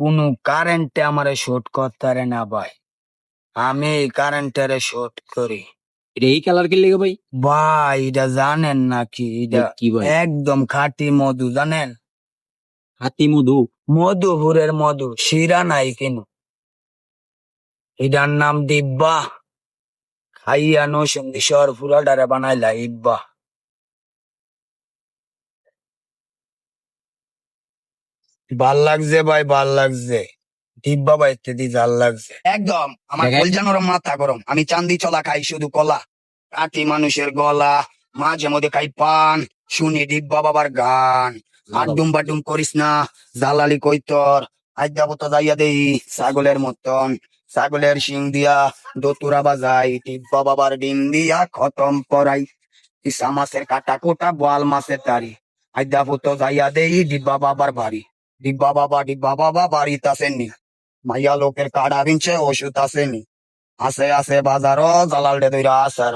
কোনো কারেন্টে আমারে শোট করতারে না ভাই। আমি কারেন্টারে শোট করি। এটা এই কালার কি লেগে ভাই? ভাই এটা জানেন নাকি? এটা কি ভাই? একদম খাঁটি মধু জানেন? হাতি মধু? মধুপুরের মধু শিরা নাই কেন এটার নাম দিব্যা। খাইয়া নসুন্দি শহর ফুরাডারে বানাইলা ইব্বা ভালো লাগছে ভাই ভালো লাগছে। দিব্যা ভাই ইত্যাদি জাল লাগছে। একদম আমার দেখেন। কলজানোর মাথা গরম। আমি চান্দি চলা খাই শুধু কলা। কাটি মানুষের গলা মাঝে মধ্যে খাই পান শুনি দিব্যা বাবার গান। আড্ডুম বাড্ডুম করিস না জালালি কইতর আজ যাব তো যাইয়া দেই ছাগলের মতন। ছাগলের শিং দিয়া দতুরা বাজাই টিব্বা বাবার ডিম দিয়া খতম করাই। ইসা মাছের কাটা কোটা বোয়াল মাছের তারি। আজ যাব তো যাইয়া দেই ডিব্বা বাবার বাড়ি। ডিব্বা বাবা ডিব্বা বাবা বাড়িতে আসেননি। মাইয়া লোকের কাড়া বিনছে ওষুধ আসেনি আসে আসে, বাজারও জালাল ডে দইরা আসার।